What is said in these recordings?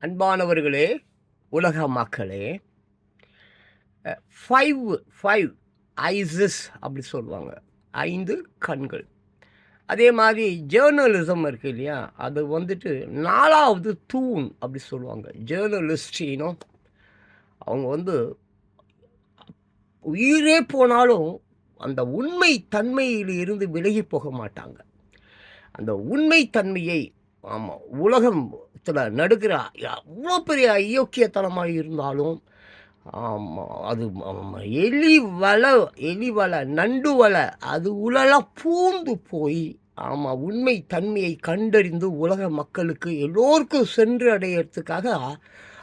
அன்பானவர்களே உலக மக்களே ஃபைவ் ஃபைவ் ஐசஸ் அப்படி சொல்லுவாங்க. ஐந்து கண்கள். அதே மாதிரி ஜேர்னலிசம் இருக்குது இல்லையா? அது வந்துட்டு நாலாவது தூண் அப்படி சொல்லுவாங்க. ஜேர்னலிஸ்டினோ அவங்க வந்து உயிரே போனாலும் அந்த உண்மை தன்மையில் இருந்து விலகி போக மாட்டாங்க. அந்த உண்மை தன்மையை ஆமாம் உலகத்தில் நடுக்கிற அவ்வளோ பெரிய ஐயோக்கியத்தனமாக இருந்தாலும் ஆமாம் அது எலி வலை எலி வலை நண்டு வலை அது உலலாம் பூந்து போய் ஆமாம் உண்மை தன்மையை கண்டறிந்து உலக மக்களுக்கு எல்லோருக்கும் சென்று அடையிறதுக்காக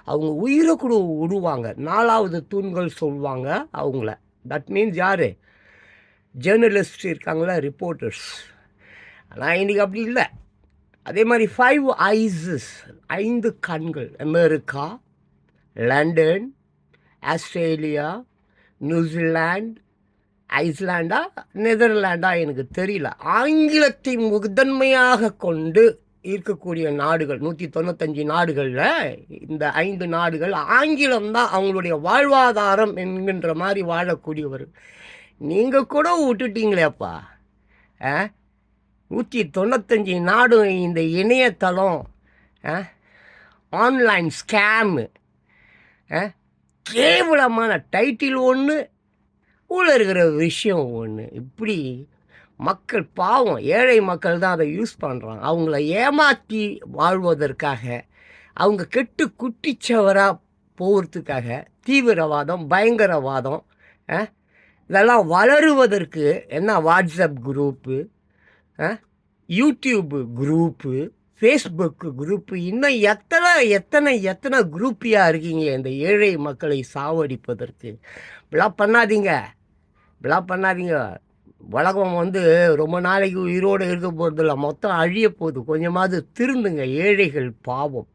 அவங்க உயிரை கூட விடுவாங்க நாலாவது தூண்கள் சொல்லுவாங்க அவங்கள. தட் மீன்ஸ் யார்? ஜேர்னலிஸ்ட் இருக்காங்களா ரிப்போர்ட்டர்ஸ் ஆனால் இன்றைக்கி அப்படி இல்லை. அதே மாதிரி ஃபைவ் ஐஸஸ் ஐந்து கண்கள். America London Australia New Zealand ஐஸ்லாண்டா நெதர்லாண்டா எனக்கு தெரியல. ஆங்கிலத்தை முதன்மையாக கொண்டு இருக்கக்கூடிய நாடுகள் நூற்றி தொண்ணூத்தஞ்சு நாடுகளில் இந்த ஐந்து நாடுகள் ஆங்கிலம் தான் அவங்களுடைய வாழ்வாதாரம் என்கின்ற மாதிரி வாழக்கூடியவர் நீங்கள் கூட விட்டுட்டீங்களேப்பா. ஆ? நூற்றி தொண்ணூத்தஞ்சு நாடும் இந்த இணையதளம் ஆன்லைன் ஸ்கேமு கேவலமான டைட்டில் ஒன்று உள்ள இருக்கிற விஷயம் ஒன்று இப்படி மக்கள் பாவம் ஏழை மக்கள் தான் அதை யூஸ் பண்ணுறாங்க அவங்கள ஏமாற்றி வாழ்வதற்காக அவங்க கெட்டு குட்டிச்சவராக போகிறதுக்காக தீவிரவாதம் பயங்கரவாதம் ஆ, இதெல்லாம் வளருவதற்கு என்ன வாட்ஸ்அப் குரூப்பு ஆ, குரூப்பு ஃபேஸ்புக்கு குரூப்பு இன்னும் எத்தனை எத்தனை எத்தனை குரூப்பியாக இருக்கீங்க இந்த ஏழை மக்களை சாவடிப்பதற்கு? இப்படிலாம் பண்ணாதீங்க. இப்படிலாம் பண்ணாதீங்க. உலகம் வந்து ரொம்ப நாளைக்கு உயிரோடு இருக்க போகிறதில்ல மொத்தம் அழிய போகுது. கொஞ்சமாவது திருந்துங்க. ஏழைகள் பாவம்.